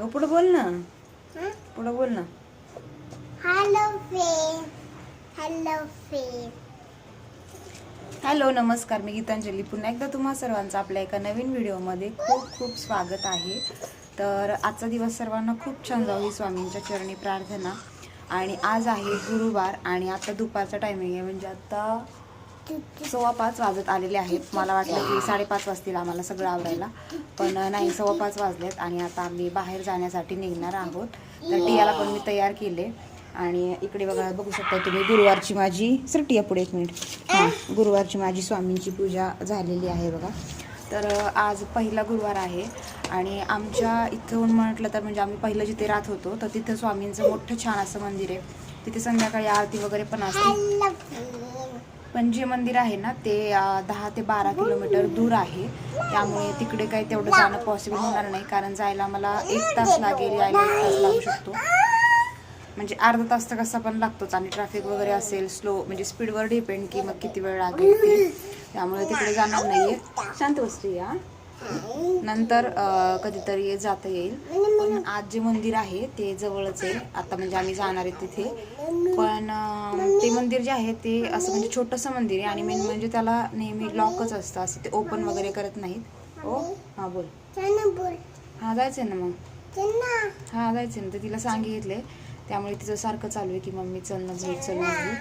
अगं पुढे बोल ना. पुढे बोल ना. हॅलो हॅलो हॅलो नमस्कार. मी गीतांजली. पुन्हा एकदा तुम्हा सर्वांचं आपल्या एका नवीन व्हिडिओमध्ये खूप खूप स्वागत आहे. तर आजचा दिवस सर्वांना खूप छान जाऊ ही स्वामींच्या चरणी प्रार्थना. आणि आज आहे गुरुवार आणि आता दुपारचा टायमिंग आहे. म्हणजे आता सव्वा पाच वाजत आलेले आहेत. मला वाटलं की साडेपाच वाजतील आम्हाला सगळं आवरायला. पण नाही सव्वा पाच वाजलेत आणि आता आम्ही बाहेर जाण्यासाठी निघणार आहोत. तर टियाला पण मी तयार केले. आणि इकडे बघा बघू शकता तुम्ही गुरुवारची माझी सर टिया पुढे एक मिनिट. हां गुरुवारची माझी स्वामींची पूजा झालेली आहे बघा. तर आज पहिला गुरुवार आहे आणि आमच्या इथून म्हटलं तर म्हणजे आम्ही पहिलं जिथे राहत होतो तर तिथं स्वामींचं मोठं छान असं मंदिर आहे. तिथे संध्याकाळी आरती वगैरे पण असते. पण जे मंदिर आहे ना ते दहा ते बारा किलोमीटर दूर आहे. त्यामुळे तिकडे काही तेवढं जाणं पॉसिबल होणार नाही. कारण जायला मला एक तास लागेल यायला एक तास लागू शकतो. म्हणजे अर्धा तास तर कसा पण लागतोच आणि ट्रॅफिक वगैरे असेल स्लो म्हणजे स्पीडवर डिपेंड की मग किती वेळ लागेल ते. त्यामुळे तिकडे जाणार आहे शांत वस्तू या नंतर कधीतरी जाता येईल. पण आज जे मंदिर आहे ते जवळच आहे. आता म्हणजे आम्ही जाणार आहे तिथे. पण ते मंदिर जे आहे ते असं म्हणजे छोटंसं मंदिर आहे आणि मेन म्हणजे त्याला नेहमी लॉकच असतं. असं ते ओपन वगैरे करत नाहीत. हो? हां बोल. हां जायचंय ना मग. हा जायचं ना. तर तिला सांगितले त्यामुळे तिचं सारखं चालू आहे की मम्मी चल ना चल ना.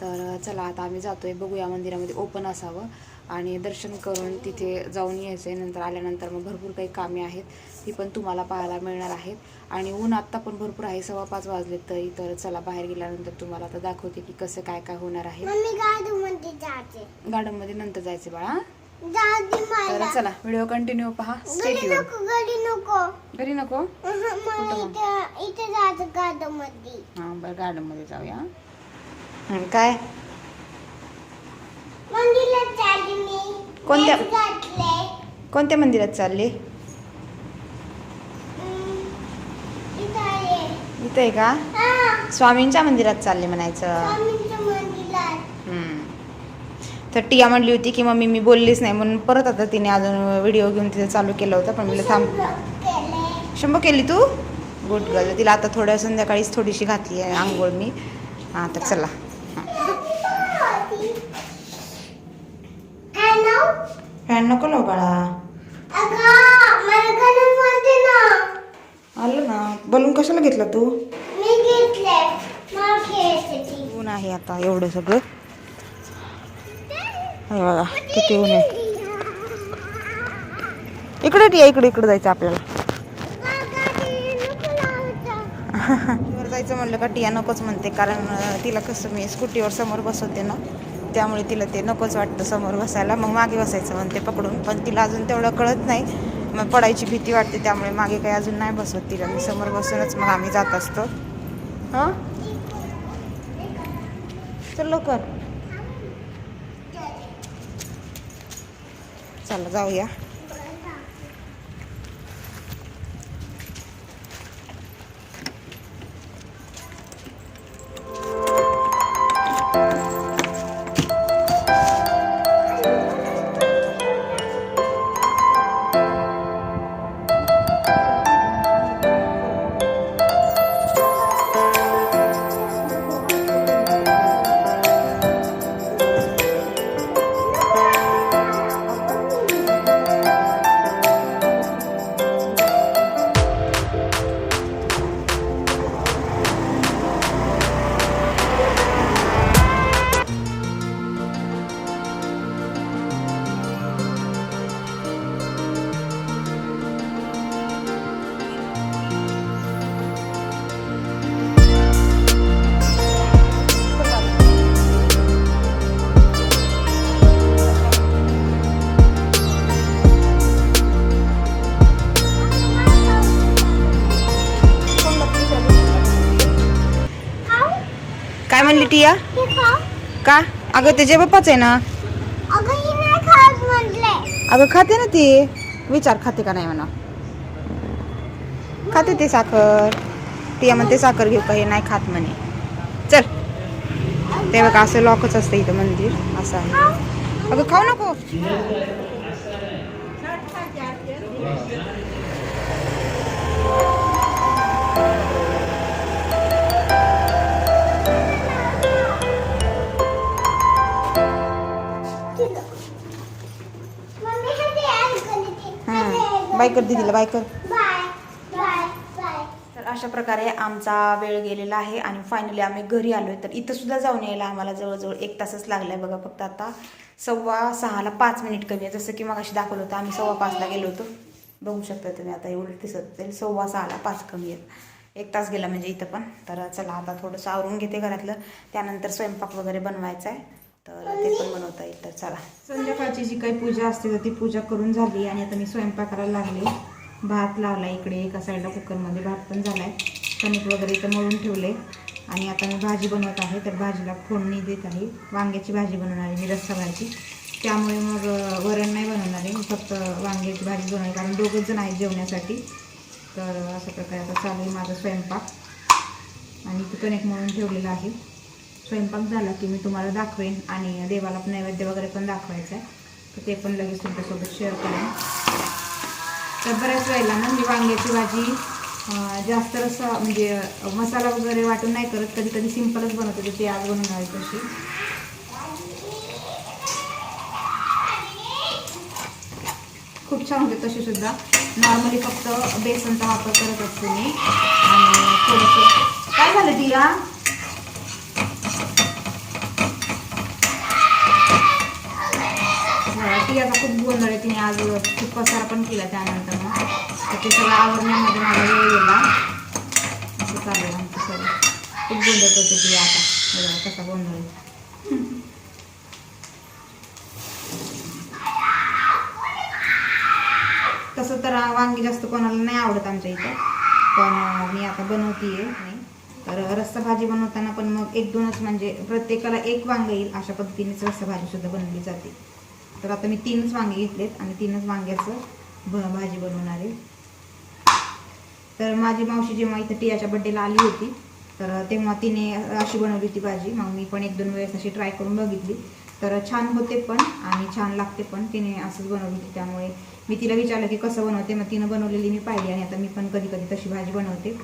तर चला आता आम्ही जातोय. बघूया मंदिरामध्ये ओपन असावं. आणि दर्शन करून तिथे जाऊन यायचं आहे नंतर आल्यानंतर मग भरपूर काही कामे आहेत ती पण तुम्हाला पाहायला मिळणार आहेत. आणि ऊन आत्ता पण भरपूर आहे सव्वा पाच वाजले तरी तर चला बाहेर गेल्यानंतर तुम्हाला आता दाखवते की कसं काय काय होणार आहे. गार्डनमध्ये नंतर जायचं बाळा. तर चला व्हिडिओ कंटिन्यू पहा. घरी नको घरी जायचं गाडी मध्ये हां बरं जाऊया. काय? कोणत्या- कोणत्या मंदिरात चालले? इथं आहे. का? स्वामींच्या मंदिरात चालले म्हणायचं. तर टिया म्हणली होती की मम्मी मी बोललीच नाही. म्हणून परत आता तिने अजून व्हिडिओ घेऊन तिथे चालू केलं होतं पण मी थांब. शंभर केली तू? Good girl. तिला आता थोड्या संध्याकाळीच थोडीशी घातली आहे आंघोळ मी. हां तर चला काय नाव फॅन नको लाव बाळा आलं ना बलून कशाला घेतला तू ऊन आहे आता एवढं सगळं बघा किती ऊन आहे इकडे टिया इकडे इकडे जायचं आपल्याला. जायचं म्हणलं का टिया नकोच म्हणते कारण तिला कसं मी स्कूटीवर समोर बसवते ना. त्यामुळे तिला ते नकोच वाटतं समोर बसायला. मग मागे बसायचं म्हणते पकडून. पण तिला अजून तेवढं कळत नाही. मग पडायची भीती वाटते. त्यामुळे मागे काही अजून नाही बसवत तिला. मी समोर बसूनच मग आम्ही जात असतो. हां? चल लवकर. चला जाऊया. म्हणली टिया का? अगं ते जे बाप्पाच आहे ना? अगं ही खात म्हटले अगं खाते ना ती. विचार खाते का नाही म्हणा. खाते ते साखर. टिया म्हणते साखर घेऊ का? हे नाही खात म्हणे. चल. ते बघा असं लॉकच असतं इथं मंदिर? असं आहे. अगं खाऊ नको. बाय कर दीदीला बाय कर. Bye bye bye. तर अशा प्रकारे आमचा वेळ गेलेला आहे आणि फायनली आम्ही घरी आलो आहे तर इथं सुद्धा जाऊन यायला आम्हाला जवळजवळ एक तासच लागला आहे बघा फक्त आता. सव्वा सहाला पाच मिनिट कमी आहे. जसं की मग अशी दाखवलं होतं आम्ही सव्वा पाचला गेलो होतो. बघू शकता तुम्ही आता एवढं दिसत असेल सव्वा सहाला पाच कमी आहेत. एक तास गेला म्हणजे इथं पण. तर चला आता थोडंसं आवरून घेते घरातलं. त्यानंतर स्वयंपाक वगैरे बनवायचा आहे तर ते पण बनवता येईल तर चला. संध्याकाळची जी काही पूजा असते तर ती पूजा करून झाली आणि आता मी स्वयंपाकाला लागले. भात लावला इकडे एका साईडला कुकरमध्ये भात पण झाला आहे कणिक वगैरे इथं मळून ठेवले. आणि आता मी भाजी बनवत आहे तर भाजीला फोडणी देत आहे. वांग्याची भाजी बनवणार आहे मी रस्सा भाजी त्यामुळे मग वरण नाही बनवणार आहे. मी फक्त वांग्याची भाजी बनवणार कारण दोघंच जण आहेत जेवण्यासाठी. तर अशा प्रकारे आता चालू आहे माझा स्वयंपाक. आणि इथं कणिक मळून ठेवलेला आहे. स्वयंपाक झाला की मी तुम्हाला दाखवेन आणि देवाला पण नैवेद्य वगैरे पण दाखवायचं आहे तर ते पण लगेच तुमच्यासोबत शेअर करेन. तर बऱ्याच वेळेला ना मी वांग्याची भाजी जास्त रसा म्हणजे मसाला वगैरे वाटून नाही करत कधी कधी सिम्पलच बनवते तर ती आज बनवणार आहे तशी. खूप छान होते तशी सुद्धा. नॉर्मली फक्त बेसनचा वापर करत असते मी. आणि थोडंसं काय झालं तिला ती आता खूप गोंधळ आहे. तिने आज खूप पसारा पण केला त्यानंतर मग. तर ते सगळं आवरण्यामध्ये माझा वेळ गेला. असं चालेल आमचं सगळं. खूप गोंधळ करते ती आता. बघा कसा गोंधळ तसं तर वांगी जास्त कोणाला नाही आवडत आमच्या इथं. पण मी आता बनवते आहे तर रस्सा भाजी बनवताना पण मग एक दोनच म्हणजे प्रत्येकाला एक वांग येईल अशा पद्धतीनेच रस्सा भाजी सुद्धा बनवली जाते. तर आता मी तीनच वांगे घेतलेत आणि तीनच वांग्याचं भ भाजी बनवणार आहे. तर माझी मावशी जेव्हा इथं टियाच्या बड्डेला आली होती तर तेव्हा तिने अशी बनवली होती भाजी. मग मी पण एक दोन वेळेस अशी ट्राय करून बघितली. तर छान होते पण आणि छान लागते पण तिने असंच बनवली होती. त्यामुळे मी तिला विचारलं की कसं बनवते? मग तिनं बनवलेली मी पाहिली आणि आता मी पण कधी कधी तशी भाजी बनवते.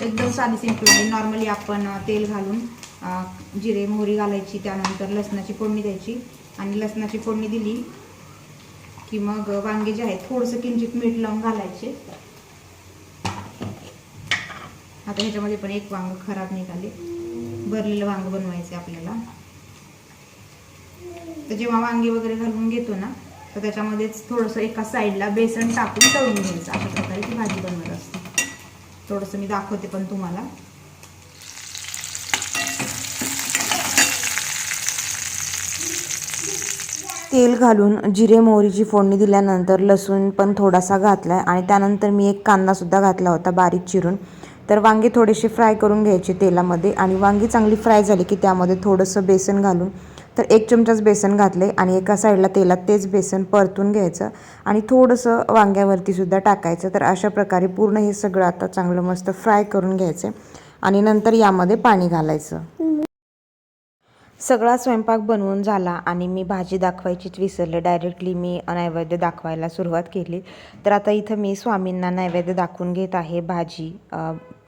एकदम साधी सिंपल आहे. नॉर्मली आपण तेल घालून जिरे मोहरी घालायची त्यानंतर लसणाची फोडणी द्यायची. आणि लसणाची फोडणी दिली की मग वांगे जे आहेत थोडंसं किंचित मीठ लावून घालायचे. आता ह्याच्यामध्ये पण एक वांग खराब निघाले. भरलेलं वांग बनवायचे आपल्याला. तर जेव्हा वांगे वगैरे घालून घेतो ना तर त्याच्यामध्येच थोडंसं एका साईडला बेसन टाकून तळून घ्यायचं. अशा प्रकारे ती भाजी बनवत असते. थोडंसं मी दाखवते पण तुम्हाला. तेल घालून जिरे मोहरीची फोडणी दिल्यानंतर लसूण पण थोडासा घातला आहे आणि त्यानंतर मी एक कांदासुद्धा घातला होता बारीक चिरून. तर वांगे थोडेसे फ्राय करून घ्यायचे तेलामध्ये. आणि वांगी चांगली फ्राय झाली की त्यामध्ये थोडंसं बेसन घालून. तर एक चमचाच बेसन घातले आणि एका साईडला तेलात तेच बेसन परतून घ्यायचं. आणि थोडंसं वांग्यावरतीसुद्धा टाकायचं. तर अशा प्रकारे पूर्ण हे सगळं आता चांगलं मस्त फ्राय करून घ्यायचं आणि नंतर यामध्ये पाणी घालायचं. सगळा स्वयंपाक बनवून झाला आणि मी भाजी दाखवायचीच विसरले. डायरेक्टली मी नैवेद्य दाखवायला सुरुवात केली. तर आता इथं मी स्वामींना नैवेद्य दाखवून घेत आहे. भाजी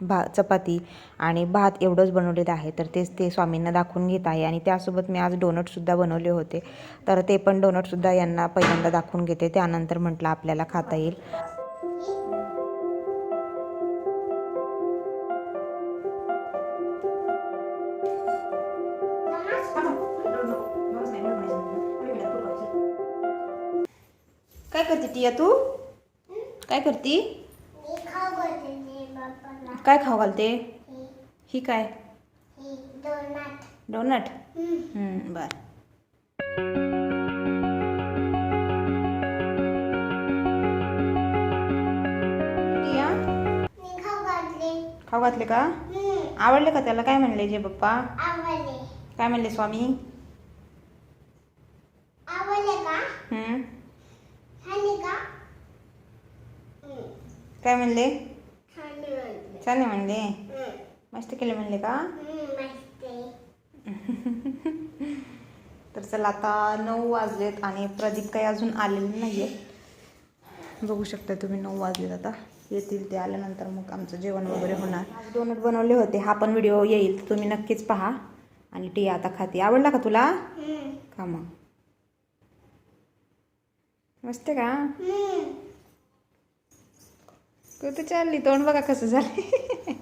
भा चपाती आणि भात एवढंच बनवलेलं आहे. तर तेच ते स्वामींना दाखवून घेत आहे आणि त्यासोबत मी आज डोनटसुद्धा बनवले होते. तर ते पण डोनटसुद्धा यांना पहिल्यांदा दाखवून घेते. त्यानंतर म्हटलं आपल्याला खाता येईल. काय करते टिया तू? काय करती? काय खाऊ घालते? हे काय? हे डोनाट. बर. खाऊ घातले का. आवडले का त्याला? काय म्हणले जे पप्पा? काय म्हणले स्वामी आवडले का हम्म. खाली का हम्म. काय म्हणले? छान म्हणले. मस्त केले म्हणले का. तर चला आता नऊ वाजलेत आणि प्रदीप काही अजून आलेले नाही आहे बघू शकता तुम्ही नऊ वाजलेत आता. येतील ते आल्यानंतर मग आमचं जेवण वगैरे होणार. डोनट बनवले होते. हा पण व्हिडिओ येईल. तुम्ही नक्कीच पहा. आणि टी आता खाते. आवडला का तुला. खा मग. मस्त का. कुठं चालली तोंड बघा कसं झाले